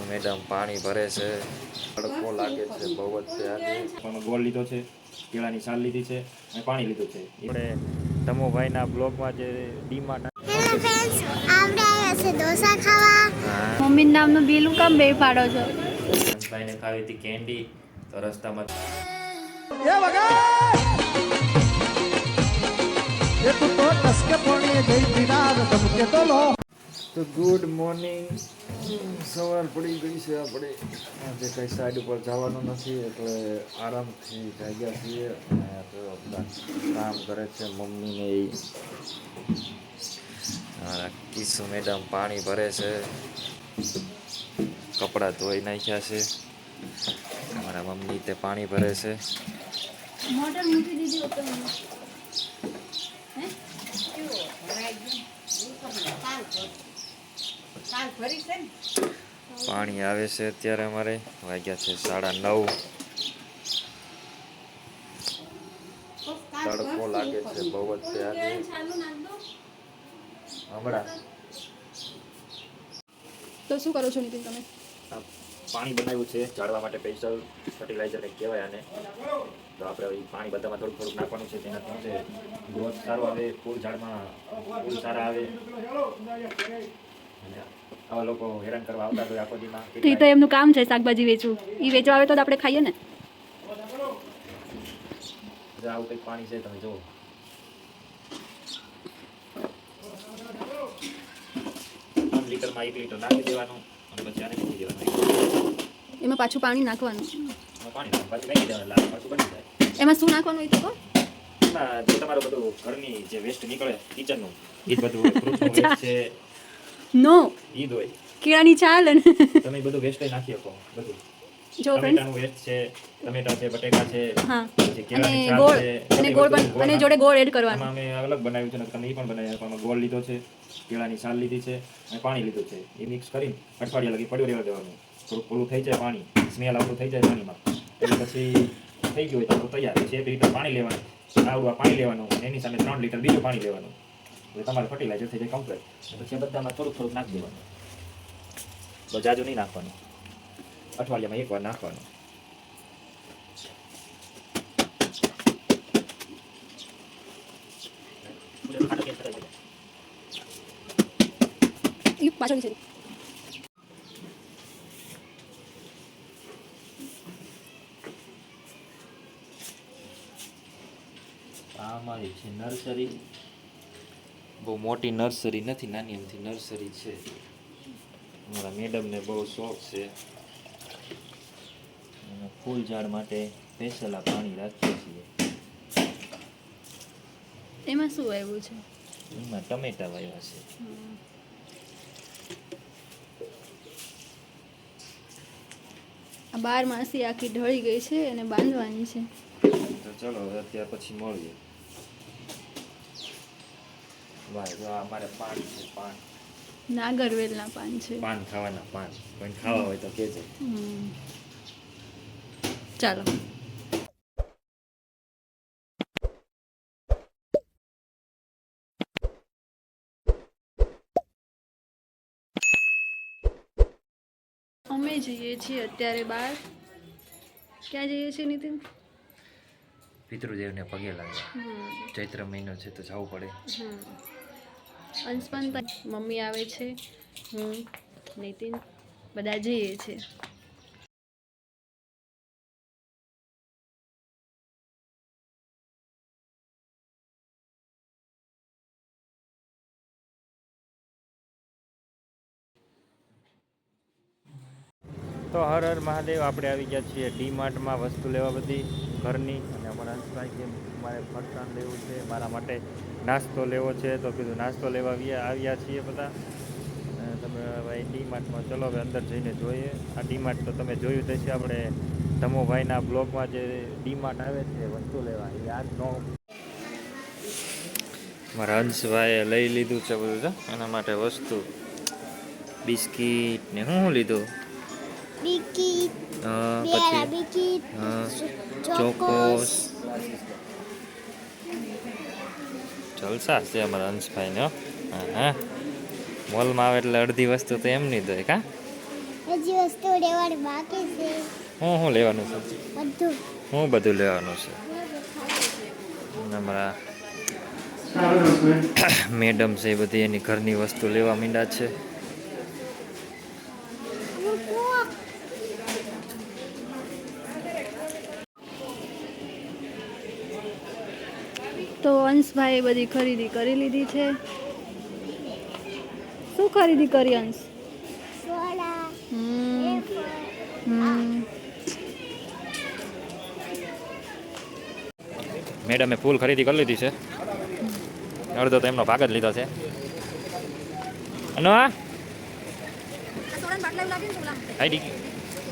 Madam પાણી ભરે છે? તડકો લાગે છે બહુ જ છે આજે. પણ ગોળ લીધો છે કેળાની સાલ લીધી છે અને પાણી લીધું છે. આપણે તમોભાઈના બ્લોગમાં જે ડીમાર્ટ હેલો ફ્રેન્ડ્સ આપણે આવ્યા છે ઢોસા ખાવા. મમ્મી નામનું બિલું કામ બે પાડો છો? ભાઈને ખાવી હતી કેન્ડી તો રસ્તામાં તો ગુડ મોર્નિંગ સવાર પડી ગઈ છે આપણે. આજે કઈ સાઈડ ઉપર જવાનું નથી એટલે આરામથી જાગ્યા છીએ અને તો બધા કામ કરે છે મમ્મીને એ કિસુ કિસ્સુ મેડમ પાણી ભરે છે. કપડાં ધોઈ નાખ્યા છે. મારા મમ્મી તે પાણી ભરે છે. મોટર મૂકી દીધી હતો પાણી આવે છે અત્યારે અમારે. વાગ્યા છે સાડા નવ. તડકો લાગે છે બહુ જ છે હમણાં. તો શું કરો છો નીતિન તમે? પાણી બનાવ્યું છે ઝાડવા માટે સ્પેશિયલ ફર્ટિલાઇઝર કંઈક કહેવાય આને. તો આપણે એ પાણી બધામાં થોડું થોડુંક નાખવાનું છે તેનાથી થોડું છે ગ્રોથ સારો આવે ફૂલ ઝાડમાં ફૂલ સારા આવે. આવા લોકો હેરાન કરવા આવતા હોય આખો દીમાં તો એ તો એમનું કામ છે શાકભાજી વેચવું. એ વેચવા આવે તો આપણે ખાઈએ ને. આવું કંઈક પાણી છે તમે જુઓ. લીટરમાં એક લીટર નાખી દેવાનું અને પછી આને મૂકી દેવાનું. એમાં પાછું પાણી નાખવાનું. એમાં પાણી પાછું નાખી દેવાનું પાછું બની જાય. એમાં શું નાખવાનું એ તો કહો? તમારું બધું ઘરની જે વેસ્ટ નીકળે કિચનનું એ બધું ફ્રૂટનું વેસ્ટ છે નો ઈ દોય કેળાની ચાલ અને તમે બધું વેસ્ટ નાખી શકો બધું. જો ફ્રેન્ડ વેસ્ટ છે ટમેટા છે બટેકા છે હા. અને ગોળ અને ગોળ પણ અને જોડે ગોળ એડ કરવાનું. અમે અલગ બનાવ્યું છે ને તમે એ પણ બનાવ્યું આમાં ગોળ લીધો છે કેળાની છાલ લીધી છે અને પાણી લીધું છે. એ મિક્સ કરીને અઠવાડિયા લગી પડ્યું રહેવા દેવાનું. થોડું ઓલું થઈ જાય પાણી સ્મેલ આવતું થઈ જાય પાણીમાં. એટલે પછી થઈ ગયું હોય તો તૈયાર. છે એક લીટર પાણી લેવાનું આવડું પાણી લેવાનું એની સામે ત્રણ લીટર બીજું પાણી લેવાનું. એટલે તમારે ફર્ટિલાઇઝર થઈ જાય કમ્પ્લેટ પછી બધામાં થોડુંક થોડુંક નાખી દેવાનું. તો જાજુ નહીં નાખવાનું. અઠવાડિયામાં એકવાર નાખવાનું. પાછળ આ અમારી છે નર્સરી. બહુ મોટી નર્સરી નથી નાની એમથી નર્સરી છે. મારા મેડમને બહુ શોખ છે. અને ફૂલ ઝાડ માટે સ્પેશિયલ આ પાણી રાખીએ છીએ. એમાં શું આવ્યું છે? એમાં ટમેટા વાવ્યા છે. આ બાર માસી આખી ઢળી ગઈ છે અને બાંધવાની છે. તો ચલો હવે અત્યાર પછી મળીએ. વાહ જો અમારે પાન છે પાન. નાગરવેલના પાન છે. પાન ખાવાના પાન. કોઈ ખાવા હોય તો કહેજો. ચાલો. અમે જઈએ છીએ અત્યારે બહાર ક્યાં જઈએ છીએ નીતિન? પિતૃદેવને પગે લાગે. ચૈત્ર મહિનો છે તો જવું પડે. અંશપાન મમ્મી આવે છે હું નીતિન બધા જઈએ છીએ. તો હર હર મહાદેવ, આપણે આવી ગયા છીએ ડી માર્ટમાં વસ્તુ લેવા બધી, ઘરની. અને અમારા હંસભાઈ કે મારે ફરસાણ લેવું છે, મારા માટે નાસ્તો લેવો છે. તો કીધું, નાસ્તો લેવા આવ્યા છીએ બધા. તમે ભાઈ ડી માર્ટમાં ચલો હવે અંદર જઈને જોઈએ. આ ડી માર્ટ તો તમે જોયું હશે, આપણે ધમોભાઈના બ્લોગમાં જે ડી માર્ટ આવે છે, વસ્તુ લેવા આ નો મારા હંસભાઈએ લઈ લીધું છે બધું એના માટે વસ્તુ, બિસ્કીટ ને શું લીધું? બિકીટ પછી બિકીટ હા, ચોકોસ જલસા છે અમારા અંશભાઈને હો હા હા મોલમાં આવે એટલે અડધી વસ્તુ તો એમ નહીં દોય કા હજી વસ્તુ લેવાની બાકી છે હું હું લેવાનું છે બધું હું બધું લેવાનું છે અમારા મેડમ છે એ બધી એની ઘરની વસ્તુ લેવા માંડ્યા છે તો અંશભાઈએ બધી ખરીદી કરી લીધી છે. શું ખરીદી કરી, અંશ? મેડમે ફૂલ ખરીદી કરી લીધી છે. અડધો તો એમનો ભાગ જ લીધો છે.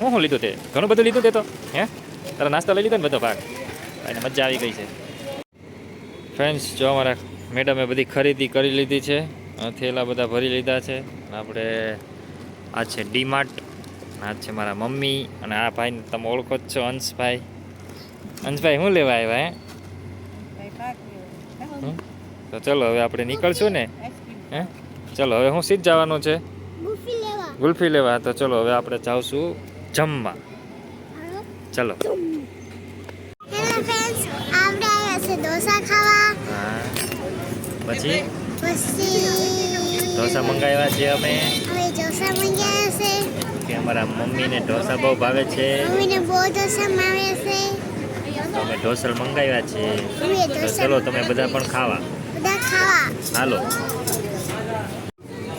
હું શું લીધું તે? ઘણું બધું લીધું તે તો, હે? તારા નાસ્તો લઈ લીધો ને બધો ભાગ? એને મજા આવી ગઈ છે. ફ્રેન્ડ્સ જો અમારા મેડમે બધી ખરીદી કરી લીધી છે. થેલા બધા ભરી લીધા છે. આપણે આ છે ડીમાર્ટ આ છે મારા મમ્મી અને આ ભાઈને તમે ઓળખો જ છો અંશભાઈ અંશભાઈ શું લેવા આવ્યા હે? તો ચલો હવે આપણે નીકળશું ને? હે? ચલો હવે હું સીધ જવાનું છે? ગુલ્ફી લેવા. તો ચલો હવે આપણે જાવશું જમવા. ચલો. પછી? ઢોસા મંગાવ્યા છે અમે. અમારા ઢોસા મંગાવ્યા છે. કે અમારા મમ્મીને ઢોસા બહુ ભાવે છે. મમ્મીને બહુ ઢોસા છે. અમે ઢોસલ મંગાવ્યા છે. ઢોસા ચલો તમે બધા પણ ખાવા. બધા ખાવા. હાલો.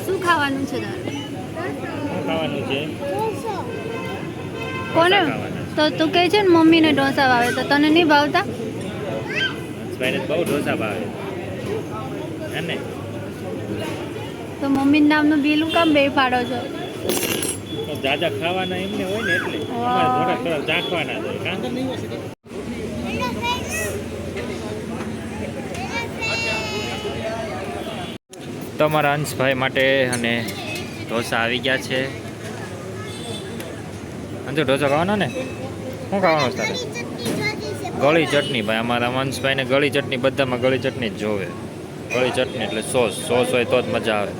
શું ખાવાનું છે તારે? શું ખાવાનું છે? કોને? તો તું કહે છે ને મમ્મીને ઢોસા ભાવે તો તને નહીં ભાવતા? બહુ ઢોસા ભાવે. હે ને તો મમ્મીના નામનું બિલું કામ બે ફાડો છો? તો જાજા ખાવાના એમને હોય ને એટલે અમારે થોડા થોડા ચાખવાના હોય. કાં હેલો ફ્રેન્ડ્સ તમારા અંશભાઈ માટે અને ઢોસા આવી ગયા છે. અંજુ ઢોસા ખાવાનો ને? શું ખાવાનું તારે? ગળી ચટણી ભાઈ. અમારા અંશભાઈને ગળી ચટણી બધામાં ગળી ચટણી જ જોવે. ગળી ચટણી એટલે સોસ. સોસ હોય તો જ મજા આવે.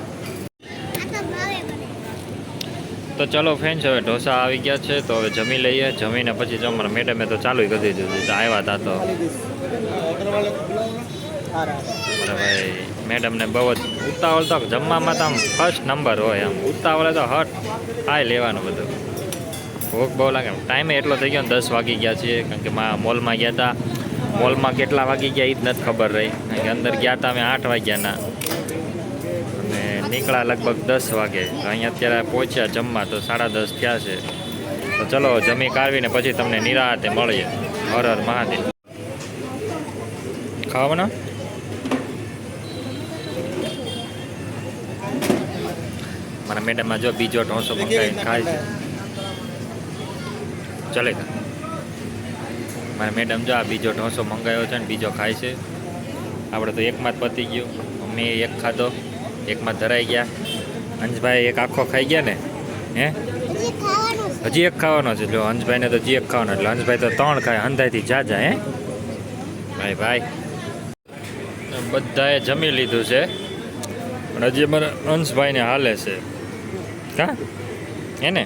તો ચલો ફ્રેન્ડ્સ હવે ઢોસા આવી ગયા છે, તો હવે જમી લઈએ. જમીને પછી જમવાનું મેડમે તો ચાલુ કરી દીધું આવ્યા હતા તો ભાઈ, મેડમને બહુ જ ઉતાવળ તો જમવામાં તો આમ ફર્સ્ટ નંબર હોય આમ. ઉતાવળે તો હટ. આય લેવાનું બધું. ભૂખ બહુ લાગે. ટાઈમે એટલો થઈ ગયો ને દસ વાગી ગયા છીએ, કારણ કે મોલમાં ગયા હતા મોલમાં કેટલા વાગી ગયા એ જ નથી ખબર રહી. કે અંદર ગયા હતા અમે આઠ વાગ્યાના. અને નીકળ્યા લગભગ દસ વાગે. અહીંયા અત્યારે પહોંચ્યા જમવા, તો સાડા દસ થયા છે. તો ચલો, જમી કાઢવીને પછી તમને નિરાતે મળીએ. હર હર મહાદેવ. ખાવાના? મારા મેડમમાં જો બીજો ઢોસો મંગાવીને ખાય છે. ચલે. મારા મેડમ જો આ બીજો ઢોસો મંગાવ્યો છે ને બીજો ખાય છે. આપણે તો એકમાં જ પતી ગયું. મેં એક ખાધો, એકમાં ધરાઈ ગયા. અંશભાઈ એક આખો ખાઈ ગયા ને? હે? હજી એક ખાવાનો છે. જો હંસભાઈને તો હજી એક ખાવાનો એટલે હંસભાઈ તો ત્રણ ખાય અંધાઈથી જા જા, હે? ભાઈ ભાઈ બધાએ જમી લીધું છે. પણ હજી અમારા અંશભાઈને હાલે છે. હા હે ને?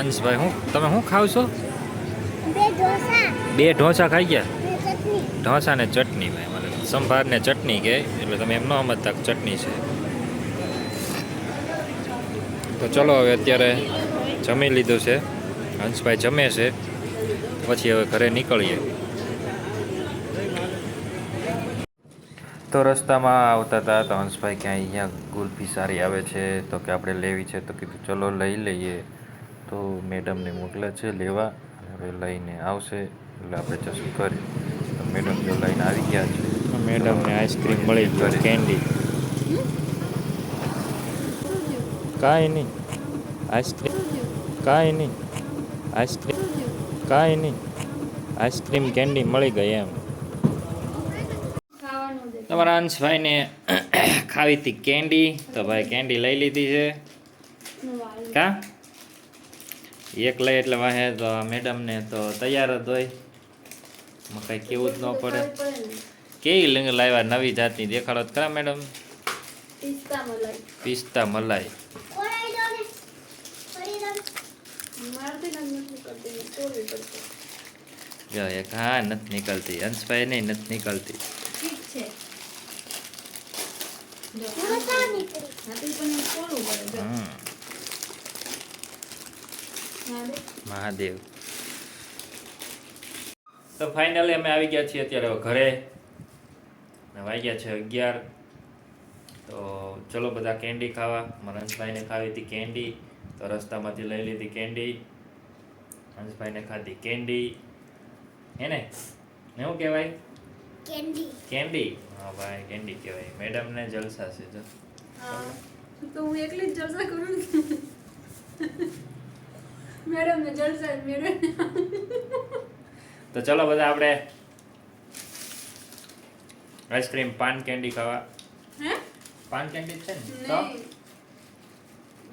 અંશભાઈ હું? તમે શું ખાવ છો? બે ઢોસા. ખાઈ ગયા? ઢોસા ને ચટણી ભાઈ મને સંભાર ને ચટણી કે એટલે તમે એમ ન સમજતા ચટણી છે. તો ચલો હવે અત્યારે જમી લીધું છે. હંસભાઈ જમે છે. પછી હવે ઘરે નીકળીએ. તો રસ્તામાં આવતા હતા તો હંસભાઈ ક્યાંય અહીંયા ગુલ્ફી સારી આવે છે તો કે આપણે લેવી છે તો કીધું ચલો લઈ લઈએ. તો મેડમને મોકલે છે લેવા. હવે લઈને આવશે. એટલે આપણે જશું ઘરે તો મેડમ જો લઈને આવી ગયા છે. મેડમને આઈસ્ક્રીમ મળી ગઈ કેન્ડી. કાંઈ નહીં. આઈસ્ક્રીમ કાંઈ નહીં. આઈસ્ક્રીમ કાંઈ નહીં. આઈસ્ક્રીમ કેન્ડી મળી ગઈ એમ. તમારા અંશભાઈને ખાવી હતી કેન્ડી. તો ભાઈ કેન્ડી લઈ લીધી છે. કા? એક લઈ એટલે વાહે તો મેડમને તો તૈયાર જ હોય. એમાં કાંઈ કેવું જ ન પડે. કેવી લીંગ લાવ્યા નવી જાતની દેખાડો જ ખરા મેડમ. પિસ્તા મલાઈ. ને. ને. જો એક હા નથી નીકળતી. અંશભાઈ નહીં નથી નીકળતી. ઠીક છે. જો હું તો નીકળી હાથી પણ તોડવું પડે જો હમ હા રે. મહાદેવ. તો ફાઇનલી અમે આવી ગયા છીએ અત્યારે ઘરે. વાગ્યા છે અગિયાર. તો ચલો બધા કેન્ડી ખાવા. હંસભાઈને ખાવી હતી કેન્ડી. તો રસ્તામાંથી લઈ લીધી કેન્ડી. હંસભાઈને ખાધી કેન્ડી. હેને ને? શું કહેવાય? કેન્ડી. કેન્ડી? હા ભાઈ કેન્ડી કહેવાય. મેડમને જલસા છે જો. તો હું એકલી જ જલસા કરું ને? મેડમ ને જલસા મેડમ તો ચલો બધા આપણે આઈસ્ક્રીમ પાન કેન્ડી ખાવા. હે? પાન કેન્ડી છે ને? તો?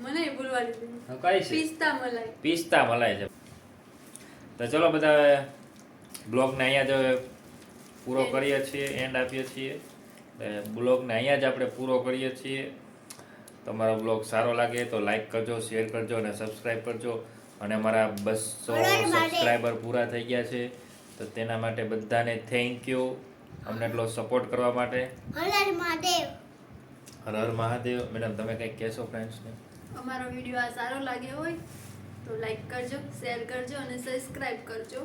મને ભૂલવા દીધું કઈ છે? પિસ્તા મલાઈ. પિસ્તા મલાઈ છે. તો ચલો બધા બ્લોગને અહીંયા જ પૂરો કરીએ છીએ એન્ડ આપીએ છીએ. બ્લોગને અહીંયા જ આપણે પૂરો કરીએ છીએ. તમારો બ્લોગ સારો લાગે તો લાઈક કરજો શેર કરજો અને સબસ્ક્રાઈબ કરજો. અને અમારા બસો સબસ્ક્રાઈબર પૂરા થઈ ગયા છે. તો તેના માટે બધાને થેન્ક યુ અમને એટલો સપોર્ટ કરવા માટે. મહાદેવ. હર હર મહાદેવ. મેડમ તમે કંઈક કહેશો ફ્રેન્ડ્સને અમારો વીડિયો આ સારો લાગ્યો હોય તો લાઈક કરજો શેર કરજો અને સબસ્ક્રાઇબ કરજો.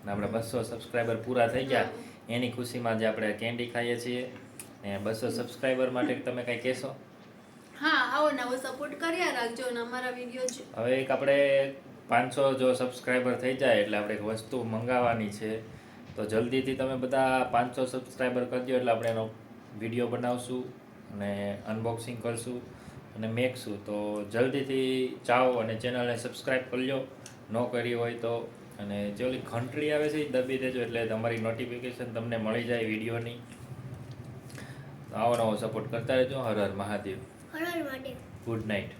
અને આપણે બસો સબસ્ક્રાઈબર પૂરા થઈ ગયા. એની ખુશીમાં જે આપણે કેન્ડી ખાઈએ છીએ. ને બસો સબસ્ક્રાઈબર માટે તમે કંઈ કહેશો? હા, આવો નવો સપોર્ટ કર્યા હવે એક આપણે પાંચસો જો સબસ્ક્રાઈબર થઈ જાય એટલે આપણે એક વસ્તુ મંગાવવાની છે. તો જલ્દીથી તમે બધા પાંચસો સબસ્ક્રાઈબર કરજો એટલે આપણે એનો વીડિયો બનાવશું અને અનબોક્સિંગ કરશું અને મેકશું. તો જલ્દીથી જાઓ અને ચેનલને સબસ્ક્રાઈબ કરી લો ન કરી હોય તો. અને જે ઓલી ઘંટડી આવે છે એ દબી દેજો એટલે તમારી નોટિફિકેશન તમને મળી જાય વિડીયોની આવો નવો સપોર્ટ કરતા રહેજો. હર હર મહાદેવ. Good night